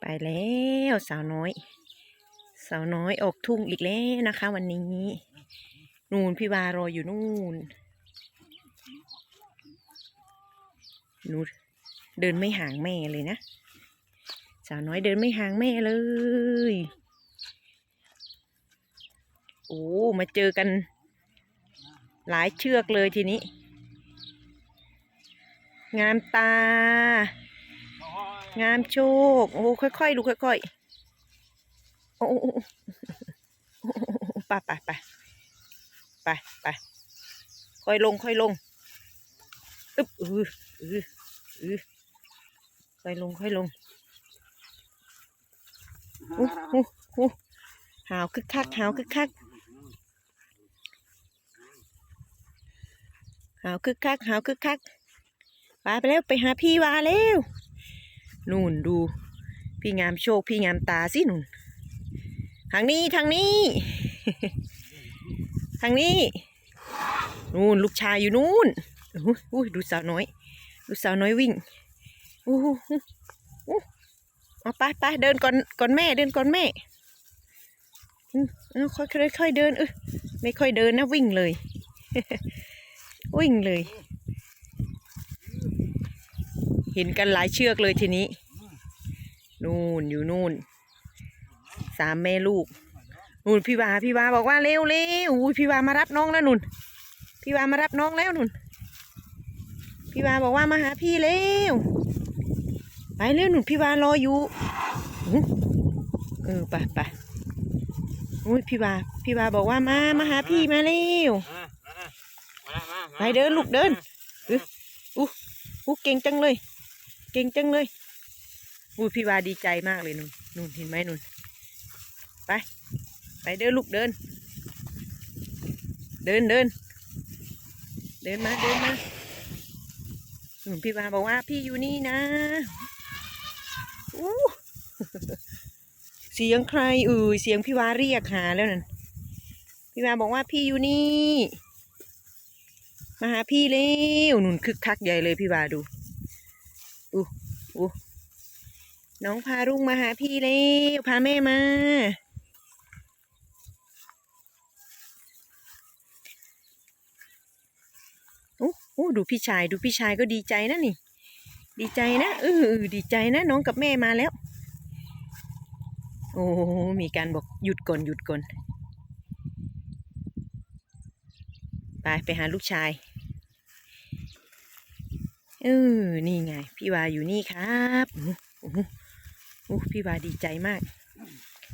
ไปแล้วสาวน้อย สาวน้อยออกทุ่งอีกแล้วนะคะ วันนี้ นูนพี่วารออยู่นู่นนูเดินไม่ห่างแม่เลยนะ สาวน้อยเดินไม่ห่างแม่เลย โอ้มาเจอกัน หลายเชือกเลยทีนี้ งามตา งามโชคโอ้ค่อยๆดูค่อยๆโอ้โอ้โอ้โอ้โอ้ไปไปไปไปไปค่อยลงค่อยลงอึ๊บเออเออเอค่อยลงค่อยลงอู้หูหูหาวคึกคักหาวคึกคักหาวคึกคักหาวคึกคักไปไปแล้วไปหาพี่วาแล้ว นู่นดู พี่งามโชค พี่งามตาสินู่นทางนี้ทางนี้ ทางนี้ นู่นลูกชายอยู่นู่นอุ้ยดูสาวน้อย ดูสาวน้อยวิ่งอู้หูอู้อู้เอาไปไปเดินก่อนก่อนแม่เดินก่อนแม่เอาค่อยค่อยค่อยเดินเออไม่ค่อยเดินนะวิ่งเลย วิ่งเลย เห็นกันหลายเชือกเลยทีนี้ นู่นอยู่นู่น สามแม่ลูก นู่นพี่วาพี่วาบอกว่าเร็วเร็วอุ้ยพี่วามารับน้องแล้วนุ่น พี่วามารับน้องแล้วนุ่น พี่วาบอกว่ามาหาพี่เร็ว ไปเร็วนุ่นพี่วารออยู่เออไปไปอุ้ยพี่วาพี่วาบอกว่ามามาหาพี่มาเร็วไปเดินลูกเดินอู้เก่งจังเลย เก่งจังเลยอูพี่วาดีใจมากเลยนุ่นนุ่นเห็นไหมนุ่นไป ไปเดินลูกเดิน เดินเดิน เดินมาเดินมานุ่นพี่วาบอกว่าพี่อยู่นี่นะอู้เสียงใครเอ่ยเสียงพี่วาเรียกหาแล้วนั่นพี่วาบอกว่าพี่อยู่นี่ มาหาพี่เร็วหนุนคึกคักใหญ่เลยพี่วาดู อู้น้องพารุ่งมาหาพี่เร็วพาแม่มา โอ้โอ้ดูพี่ชายดูพี่ชายก็ดีใจนะนี่ ดีใจนะเออเออดีใจนะ น้องกับแม่มาแล้ว โอ้มีการบอกหยุดก่อนหยุดก่อนไปไปหาลูกชาย เออ นี่ไง พี่วาอยู่นี่ครับโอ้โอ้โอ้พี่วาดีใจมาก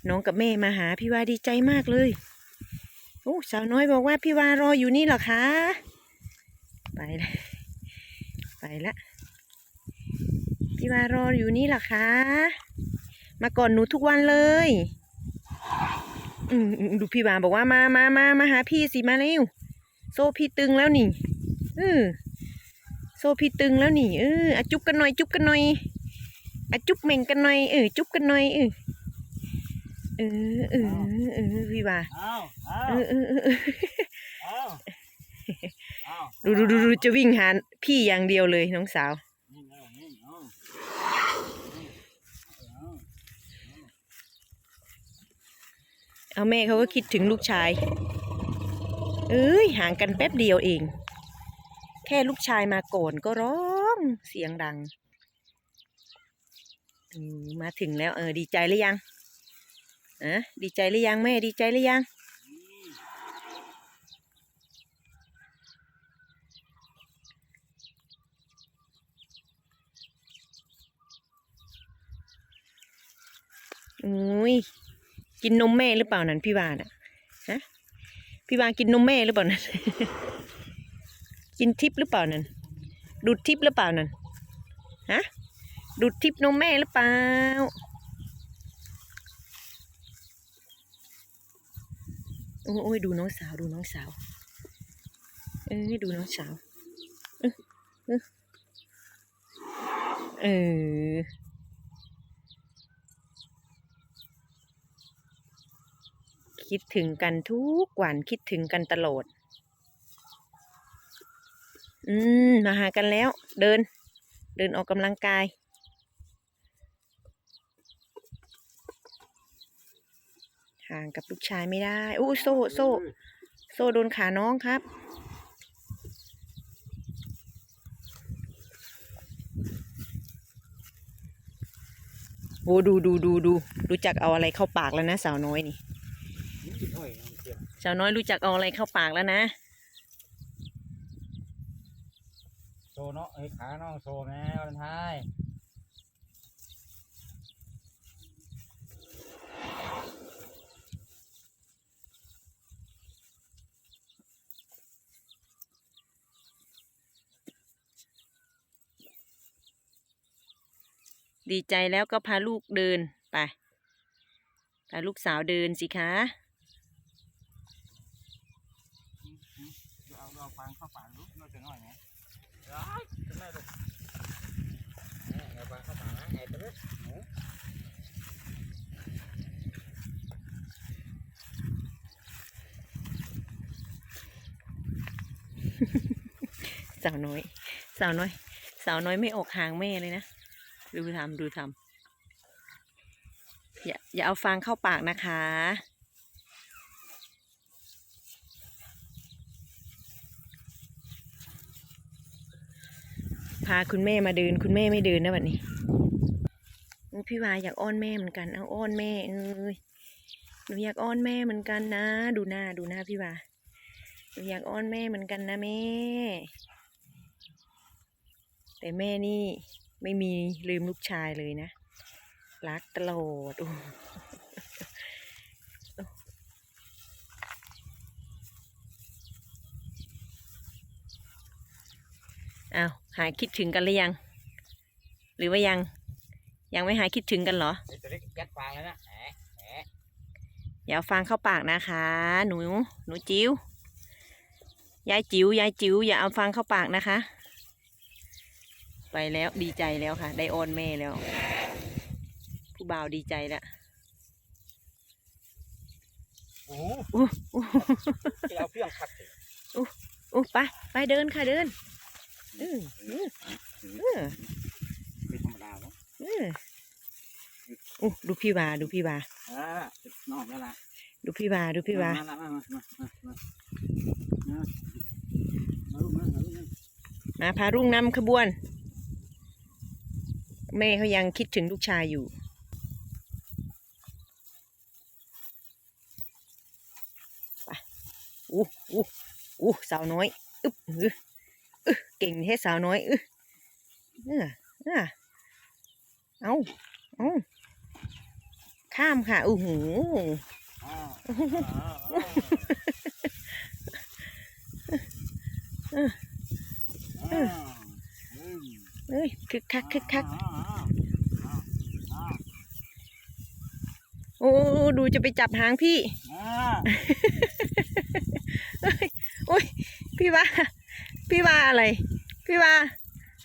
น้องกับแม่มาหาพี่วาดีใจมากเลย โอ้สาวน้อยบอกว่าพี่วารออยู่นี่หรอคะ ไปละไปละ พี่วารออยู่นี่หรอคะ มาก่อนหนูทุกวันเลยอือดูพี่วาบอกว่ามามามามาหาพี่สิมาเร็วโซ่พี่ตึงแล้วนี่เออ ซ่พี่ตึงแล้วนี่เอออะจุ๊บกันหน่อย จุ๊บกันหน่อยอะจุ๊บเหม่งกันหน่อยเออจุ๊บกันหน่อยเออเออเออเออพี่ว่าอ้าวอ้าเอวอเออเออเอออ้าวอ้าวดูดูดูดูจะวิ่งหาพี่อย่างเดียวเลยน้องสาวนี่เอานี่เอาเอาเอาแม่เขาก็คิดถึงลูกชาย เอ้ยห่างกันแป๊บเดียวเอง แค่ลูกชายมาโกนก็ร้องเสียงดังมาถึงแล้ว เออ ดีใจหรือยังอะดีใจหรือยังแม่ดีใจหรือยังอุ้ยกินนมแม่หรือเปล่านั่นพี่วาน่ะฮะพี่วานกินนมแม่หรือเปล่านั่น กินทิพหรือเปล่านั่นดูดทิพหรือเปล่านั่นฮะดูดทิพนมแม่หรือเปล่าโอ้ยดูน้องสาวดูน้องสาวเอ้ยดูน้องสาวเออคิดถึงกันทุกวันคิดถึงกันตลอด อืม มาหากันแล้ว เดิน เดินออกกำลังกาย ห่างกับลูกชายไม่ได้โอ้โซ่โซ่ โซ่โดนขาน้องครับโอ้ดูดูดูดูรู้จักเอาอะไรเข้าปากแล้วนะ สาวน้อยนี่นี่กินอ้อยนะเสียสาวน้อยรู้จักเอาอะไรเข้าปากแล้วนะ โซเนาะเอ้ยขาน้องโซแม่วันท้ายดีใจแล้วก็พาลูกเดินไปพาลูกสาวเดินสิคะ เดี๋ยวเอาเราฟังเข้าปากลูกน้อยจะน้อยไหม ร้ายจะไม่ลูกเนี่ยเอาเข้าปากนะแอบไปเลยหนูสาวน้อย สาวน้อย สาวน้อยไม่ออกห่างแม่เลยนะ ดูทำดูทำอย่าอย่าเอาฟางเข้าปากนะคะ พาคุณแม่มาเดิน คุณแม่ไม่เดินนะวันนี้พี่วายอยากอ้อนแม่เหมือนกันเอาอ้อนแม่เอ้ยหนูอยากอ้อนแม่เหมือนกันนะ ดูหน้าดูหน้าพี่วาหนูอยากอ้อนแม่เหมือนกันนะแม่ แต่แม่นี่ไม่มีลืมลูกชายเลยนะ รักตลอดอ้อ้าว หายคิดถึงกันหรือยัง หรือว่ายัง ยังไม่หายคิดถึงกันเหรอไอ้ตัวเล็กยัดฟางแล้วนะแหมแหมอย่าเอาฟางเข้าปากนะคะ หนูหนูจิ๋วยายจิ๋วยายจิ๋วอย่าเอาฟางเข้าปากนะคะ ไปแล้วดีใจแล้วค่ะ ได้ออนแม่แล้ว ผู้บ่าวดีใจแล้วโอ้โหอู้อู้จะเอาเพียงขัดสิอู้ไปไปเดินค่ะเดิน ไม่ธรรมดาหรออู้ดูพี่วาดูพี่วาอ่านอกแล้วล่ะดูพี่วาดูพี่วามามามามามาพารุ่งนำขบวน แม่เขายังคิดถึงลูกชายอยู่ไปอู้อู้อู้สาวน้อย อึ๊บ เก่งแท้สาวน้อยอึ๊บเออเออเอาเอาข้ามค่ะอู้หูอ้าวอ้าวอ้าวอ้าวอืมเอ้ยคึกคักคึกคักอ้าวอ้าวอ้าวโอ้ดูจะไปจับหางพี่อ้าวโอ้ยพี่ว่า พี่ว่าอะไร พี่ว่า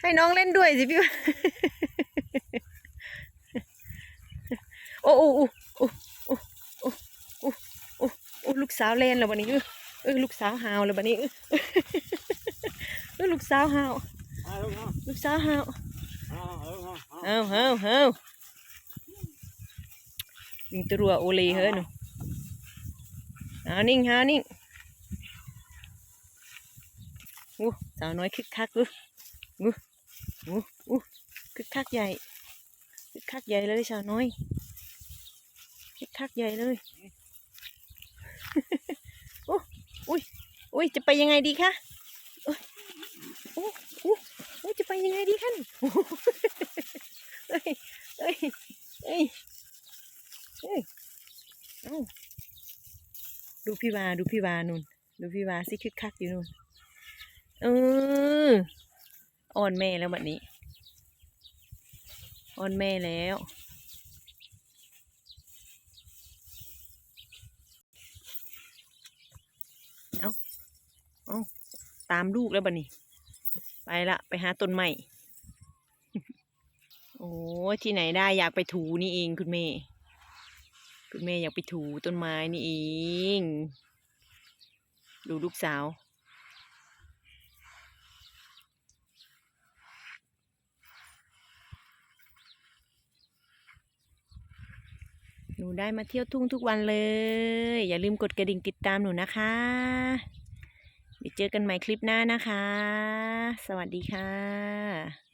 ให้น้องเล่นด้วยสิพี่ว่าโอ้โอ้โอ้โอ้โอ้โอ้โอ้โอ้โอ้ลูกสาวเล่นแล้ววันนี้เออลูกสาวหาวแล้ววันนี้เออลูกสาวหาวลูกสาวหาวอ้าวอ้าวอ้าวเฮาเฮาเฮาวิ่งตัวรัวโอเลเฮ้ยหนูเอานิ่งหานิ่ง อู้สาวน้อยคึกคักอู้อู้อู้อู้คึกคักใหญ่คึกคักใหญ่เลยสาวน้อยคึกคักใหญ่เลยโอ้อุ้ยอุ้ยจะไปยังไงดีคะโอ้ยโอ้อ้โอ้จะไปยังไงดีคะเอ้ยเอ้ยเอ้ยเอ้ยเอ้าดูพี่วาดูพี่วานุ่นดูพี่วาสิคึกคักอยู่นุ่น เอออ่อนแม่แล้วบัดนี้อ่อนแม่แล้วเอาเอาตามลูกแล้วบัดนี้ ไปละ ไปหาต้นไม้โอ้ที่ไหนได้อยากไปถูนี่เองคุณแม่ คุณแม่อยากไปถูต้นไม้นี่เอง ดูลูกสาว หนูได้มาเที่ยวทุ่งทุกวันเลย อย่าลืมกดกระดิ่งติดตามหนูนะคะ เดี๋ยวเจอกันใหม่คลิปหน้านะคะ สวัสดีค่ะ